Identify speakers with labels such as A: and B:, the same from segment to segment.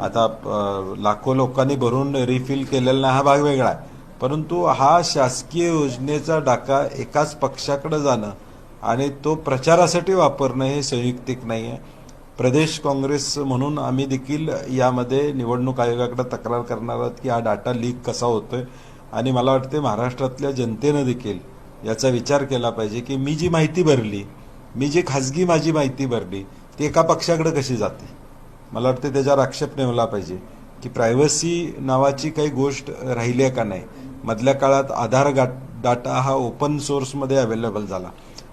A: आता लाखो लोकांनी भरून रिफिल केलेला नाही हा भाग वेगळा आहे. परंतु हा शासकीय योजनेचा डाका एकाच पक्षाकडे जाणं आणि तो प्रचारासाठी वापरणं हे संयुक्तिक नाही आहे प्रदेश काँग्रेस म्हणून आम्ही देखील यामध्ये निवडणूक आयोगाकडे तक्रार करणार आहोत की हा डाटा लीक कसा होतोय. आणि मला वाटते महाराष्ट्रातल्या जनतेनं देखील याचा विचार केला पाहिजे की मी जी माहिती भरली मी जी खाजगी माझी माहिती भरली ती एका पक्षाकडे कशी जाते? मला वाटते त्याच्यावर आक्षेप नेमला पाहिजे. की प्रायव्हसी नावाची काही गोष्ट राहिली आहे का नाही? मधल्या काळात आधार गा डाटा हा ओपन सोर्समध्ये अवेलेबल झाला.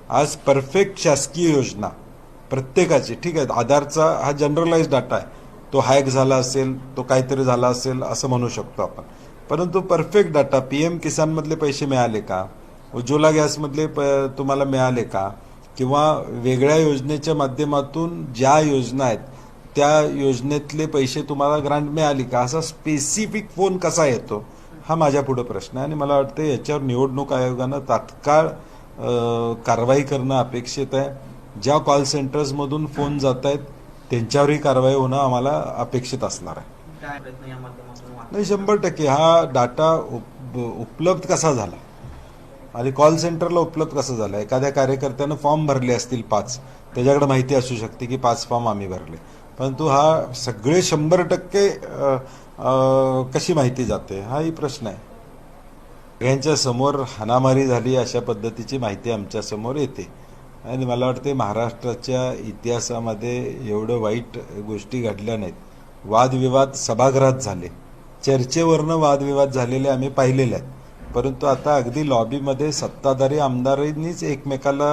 A: आज परफेक्ट शासकीय योजना प्रत्येकाची ठीक आहे? आधारचा हा जनरलाइज डाटा आहे. तो हॅक झाला असेल तो काहीतरी झाला असेल असं म्हणू शकतो आपण. परंतु परफेक्ट डाटा पी एम किसानमधले पैसे मिळाले का? उज्ज्वला गॅसमधले प तुम्हाला मिळाले का? किंवा वेगळ्या योजनेच्या माध्यमातून ज्या योजना आहेत त्या योजनेतले पैसे तुम्हाला ग्रांट मिळाली का? असा स्पेसिफिक फोन कसा येतो? हा माझ्या पुढे प्रश्न आहे आणि मला वाटतं याच्यावर निवडणूक आयोगानं तात्काळ कारवाई करणं अपेक्षित आहे. ज्या कॉल सेंटर्समधून फोन जात आहेत त्यांच्यावरही कारवाई होणं आम्हाला अपेक्षित असणार आहे. नाही शंभर टक्के. हा डाटा उप उपलब्ध कसा झाला? आणि कॉल सेंटरला उपलब्ध कसा झाला? एखाद्या कार्यकर्त्यानं फॉर्म भरले असतील पाच. त्याच्याकडे माहिती असू शकते की पाच फॉर्म आम्ही भरले. परंतु हा सगळे शंभर टक्के कशी माहिती जाते? हाही प्रश्न आहे. सगळ्यांच्या समोर हाणामारी झाली अशा पद्धतीची माहिती आमच्यासमोर येते. आणि मला वाटते महाराष्ट्राच्या इतिहासामध्ये एवढं वाईट गोष्टी घडल्या नाहीत. वादविवाद सभागृहात झाले. चर्चेवरनं वादविवाद झालेले आम्ही पाहिलेले आहेत. परंतु आता अगदी लॉबीमध्ये सत्ताधारी आमदारांनीच एकमेकाला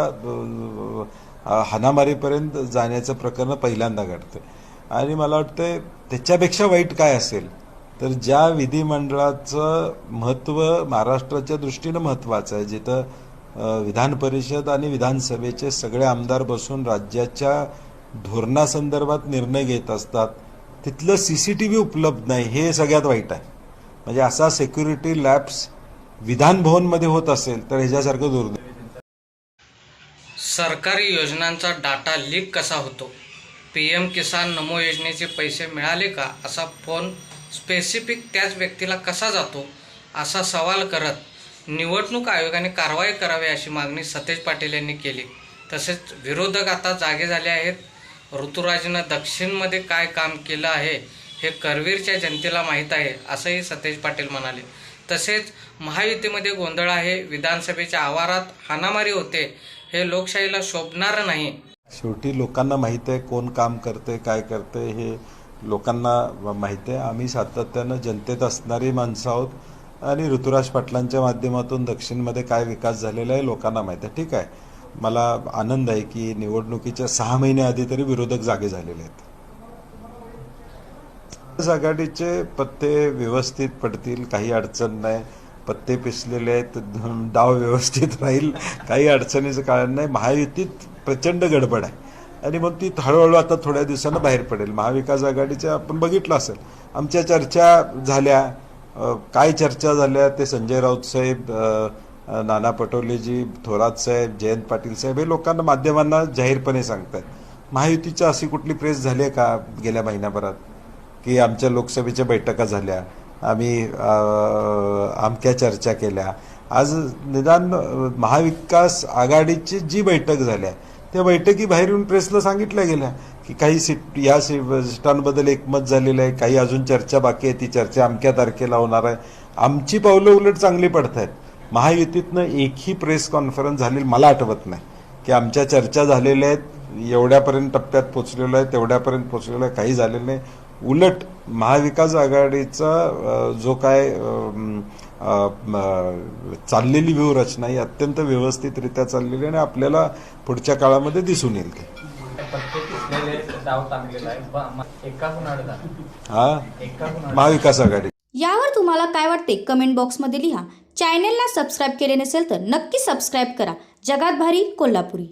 A: हानामारीपर्यंत जाण्याचं प्रकरण पहिल्यांदा घडतं आणि मला वाटतं त्याच्यापेक्षा वाईट काय असेल तर ज्या विधिमंडळाचं महत्त्व महाराष्ट्राच्या दृष्टीनं महत्त्वाचं आहे जिथं विधान परिषद आणि विधानसभेचे सगळे आमदार बसून राज्याच्या धोरणासंदर्भात निर्णय घेत असतात तिथलं सी सी टी व्ही उपलब्ध नाही हे सगळ्यात वाईट आहे. म्हणजे असा सेक्युरिटी लॅब्स विधान भवनमध्ये होत असेल तर ह्याच्यासारखं दुर्दैव.
B: सरकारी योजनांचा डाटा लीक कसा होतो? पी एम किसान नमो योजनेचे पैसे मिळाले का? असा फोन स्पेसिफिक त्याच व्यक्तीला कसा जातो? असा सवाल करत निवडणूक आयोगाने कारवाई करावी अशी मागणी सतेज पाटील यांनी केली. तसेच विरोधक आता जागे झाले आहेत. ऋतुराजनं दक्षिणमध्ये काय काम केलं आहे हे करवीरच्या जनतेला माहीत आहे असंही सतेज पाटील म्हणाले. तसेच महायुतीमध्ये गोंधळ आहे. विधानसभेच्या आवारात हाणामारी होते. हे लोकशाहीला शोभणार नाही.
A: शेवटी लोकांना माहीत आहे कोण काम करते काय करते हे लोकांना माहीत आहे. आम्ही सातत्यानं जनतेत असणारी माणसं आहोत आणि ऋतुराज पाटलांच्या माध्यमातून दक्षिणमध्ये काय विकास झालेला आहे लोकांना माहीत आहे. ठीक आहे. मला आनंद आहे की निवडणुकीच्या सहा महिन्याआधी तरी विरोधक जागे झालेले आहेत. आघाडीचे पत्ते व्यवस्थित पडतील काही अडचण नाही. पत्ते पिसलेले आहेत डाव व्यवस्थित राहील. काही अडचणीचं कारण नाही. महायुतीत प्रचंड गडबड आहे. आणि मग ती हळूहळू आता थोड्या दिवसानं बाहेर पडेल. महाविकास आघाडीच्या आपण बघितलं असेल. आमच्या चर्चा झाल्या. काय चर्चा झाल्या ते संजय राऊत साहेब नाना पटोलेजी थोरात साहेब जयंत पाटील साहेब हे लोकांना माध्यमांना जाहीरपणे सांगतात महायुतीच्या अशी कुठली प्रेस झाली आहे का गेल्या महिन्याभरात की आमच्या लोकसभेच्या बैठका झाल्या. आम्ही अ, अमक्या चर्चा केल्या. आज निदान महाविकास आघाडीची जी बैठक झाल्या त्या बैठकी बाहेरून प्रेसला सांगितल्या गेल्या की काही सीट या सीटांबद्दल एकमत झालेलं आहे काही अजून चर्चा बाकी आहे ती चर्चा अमक्या तारखेला होणार आहे. आमची पावलं उलट चांगली पडत आहेत महायुतीतनं एकही प्रेस कॉन्फरन्स झालेली मला आठवत नाही की आमच्या चर्चा झालेल्या आहेत एवढ्यापर्यंत टप्प्यात पोचलेलो आहे तेवढ्यापर्यंत पोचलेलो आहे काही झालेलं नाही. उलट महाविकास आघाडीचा जो काय चाललेली व्यूहरचना ही अत्यंत व्यवस्थितरित्या चाललेली आणि आपल्याला पुढच्या काळामध्ये दिसून येईल ते. हा? महाविकास आघाडी.
C: यावर तुम्हाला काय वाटते कमेंट बॉक्समध्ये लिहा. चॅनेलला सबस्क्राईब केले नसेल तर नक्की सबस्क्राईब करा. जगात भारी कोल्हापुरी.